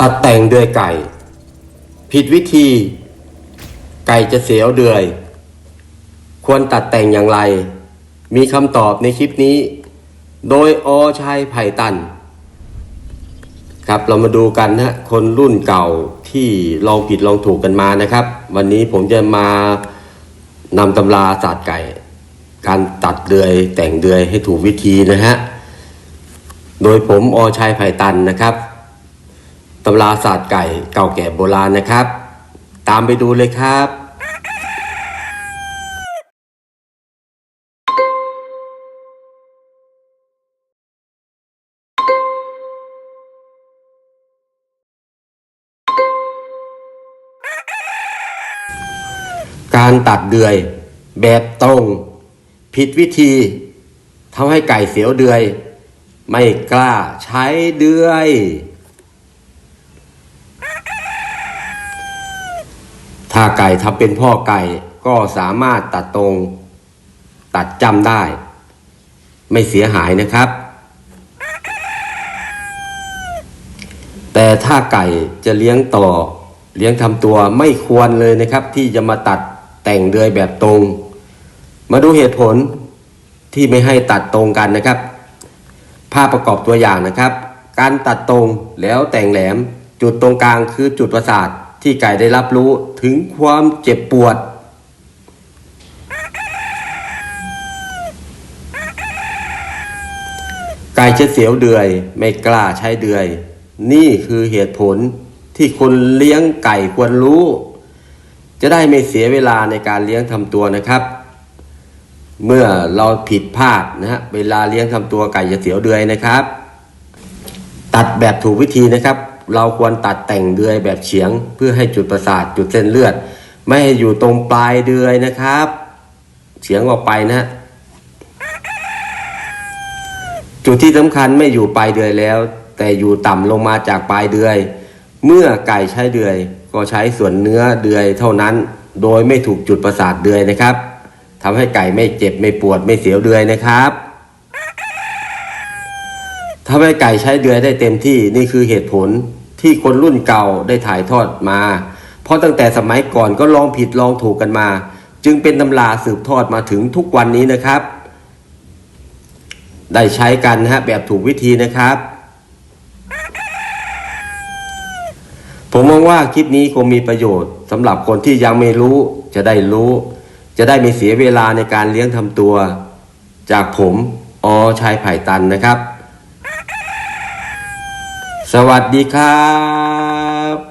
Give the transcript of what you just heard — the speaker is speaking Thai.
ตัดแต่งเดือยไก่ ผิดวิธี ไก่จะเสียวเดือย ควรตัดแต่งอย่างไร มีคำตอบในคลิปนี้ โดยอชัยไผ่ตัน ครับเรามาดูกันนะคนรุ่นเก่าที่ลองผิดลองถูกกันมานะครับ วันนี้ผมจะมานำตำราศาสตร์ไก่ การตัดเดือยแต่งเดือยให้ถูกวิธีนะฮะโดยผมอชัยไผ่ตันนะครับำราศาสตร์ไก่เก่าแก่โบราณนะครับ ตามไปดูเลยครับการตัดเดือย แบบตรง ผิดวิธีทำให้ไก่เสียวเดือย ไม่กล้าใช้เดือย ถ้าไก่ทำเป็นพ่อไก่ก็สามารถตัดตรงตัดจำได้ ไม่เสียหายนะครับ แต่ถ้าไก่จะเลี้ยงต่อ เลี้ยงทำตัวไม่ควรเลยนะครับ ที่จะมาตัดแต่งเดือยแบบตรง มาดูเหตุผลที่ไม่ให้ตัดตรงกันนะครับ ภาพประกอบตัวอย่างนะครับ การตัดตรงแล้วแต่งแหลมจุดตรงกลางคือจุดประสาท ที่ไก่ได้รับรู้ถึงความเจ็บปวด ไก่จะเสียวเดือยไม่กล้าใช้เดือย นี่คือเหตุผลที่คนเลี้ยงไก่ควรรู้ จะได้ไม่เสียเวลาในการเลี้ยงทำตัวนะครับเมื่อเราผิดพลาดนะฮะเวลาเลี้ยงทำตัวไก่จะเสียวเดือยนะครับ ตัดแบบถูกวิธีนะครับ เราควรตัดแต่งเดือยแบบเฉียง เพื่อให้จุดประสาทจุดเส้นเลือด ไม่ให้อยู่ตรงปลายเดือยนะครับ เฉียงออกไปนะ จุดที่สำคัญไม่อยู่ปลายเดือยแล้ว แต่อยู่ต่ำลงมาจากปลายเดือย เมื่อไก่ใช้เดือย ก็ใช้ส่วนเนื้อเดือยเท่านั้น โดยไม่ถูกจุดประสาทเดือยนะครับทำให้ไก่ไม่เจ็บไม่ปวดไม่เสียวเดือยนะครับทำให้ไก่ใช้เดือยได้เต็มที่นี่คือเหตุผล ที่คนรุ่นเก่าได้ถ่ายทอดมา เพราะตั้งแต่สมัยก่อนก็ลองผิดลองถูกกันมา จึงเป็นตำราสืบทอดมาถึงทุกวันนี้นะครับ ได้ใช้กันนะฮะแบบถูกวิธีนะครับ ผมมองว่าคลิปนี้คงมีประโยชน์สำหรับคนที่ยังไม่รู้ จะได้รู้ จะได้ไม่เสียเวลาในการเลี้ยงทำตัว จากผมอชายไผ่ตันนะครับ สวัสดีครับ